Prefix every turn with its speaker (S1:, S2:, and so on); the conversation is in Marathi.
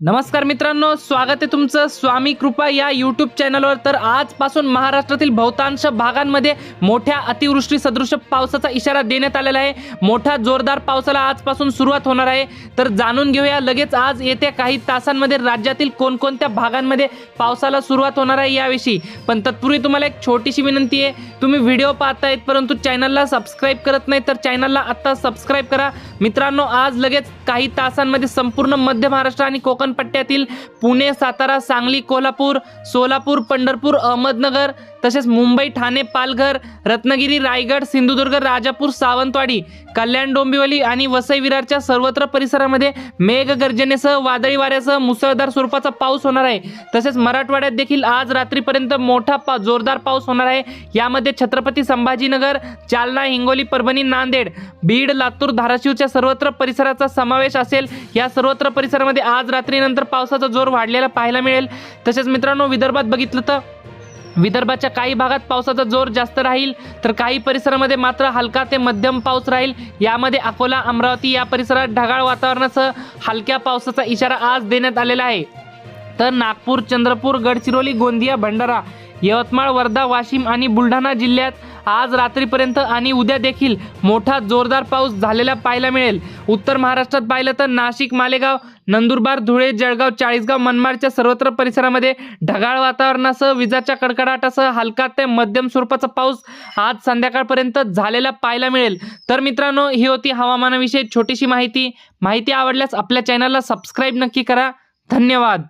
S1: नमस्कार मित्रांनो स्वागत आहे तुमचं स्वामी कृपा या यूट्यूब चॅनलवर तर आजपासून महाराष्ट्रातील बहुतांश भागांमध्ये मोठ्या अतिवृष्टी सदृश पावसाचा इशारा देण्यात आलेला आहे. मोठा जोरदार पावसाला आजपासून सुरुवात होणार आहे. तर जाणून घेऊया लगेच आज येत्या काही तासांमध्ये राज्यातील कोणकोणत्या भागांमध्ये पावसाला सुरुवात होणार आहे याविषयी. पण तत्पूर्वी तुम्हाला एक छोटीशी विनंती आहे. तुम्ही व्हिडिओ पाहतायत परंतु चॅनलला सबस्क्राईब करत नाही तर चॅनलला आत्ता सबस्क्राईब करा. मित्रांनो आज लगेच काही तासांमध्ये संपूर्ण मध्य महाराष्ट्र आणि कोकण कोकण पट्ट्यातील पुणे सातारा सांगली कोल्हापूर सोलापूर पंढरपूर अहमदनगर तसेच मुंबई ठाणे पालघर रत्नागिरी रायगड सिंधुदुर्ग राजापूर सावंतवाडी कल्याण डोंबिवली आणि वसई विरारच्या सर्वत्र परिसरामध्ये मेघगर्जनेसह वादळी वाऱ्यासह मुसळधार स्वरूपाचा पाऊस होणार आहे. तसेच मराठवाड्यात देखील आज रात्रीपर्यंत मोठा पा जोरदार पाऊस होणार आहे. यामध्ये छत्रपती संभाजीनगर जालना हिंगोली परभणी नांदेड बीड लातूर धाराशिवच्या सर्वत्र परिसराचा समावेश असेल. या सर्वत्र परिसरामध्ये आज रात्रीनंतर पावसाचा जोर वाढलेला पाहायला मिळेल. तसेच मित्रांनो विदर्भात बघितलं तर विदर्भाच्या काही भागात पावसाचा जोर जास्त राहील तर काही परिसरामध्ये मात्र हलका ते मध्यम पाऊस राहील. यामध्ये अकोला अमरावती या परिसरात ढगाळ वातावरणासह हलक्या पावसाचा इशारा आज देण्यात आलेला आहे. तर नागपूर चंद्रपूर गडचिरोली गोंदिया भंडारा यवतमाळ वर्धा वाशिम आणि बुलढाणा जिल्ह्यात आज रात्रीपर्यंत आणि उद्या देखील मोठा जोरदार पाऊस झालेला पाहायला मिळेल. उत्तर महाराष्ट्रात पाहिलं तर नाशिक मालेगाव नंदुरबार धुळे जळगाव चाळीसगाव मनमाडच्या सर्वत्र परिसरामध्ये ढगाळ वातावरणासह विजाच्या कडकडाटासह हलका ते मध्यम स्वरूपाचा पाऊस आज संध्याकाळपर्यंत झालेला पाहायला मिळेल. तर मित्रांनो ही होती हवामानाविषयी छोटीशी माहिती. माहिती आवडल्यास आपल्या चॅनलला सबस्क्राईब नक्की करा. धन्यवाद.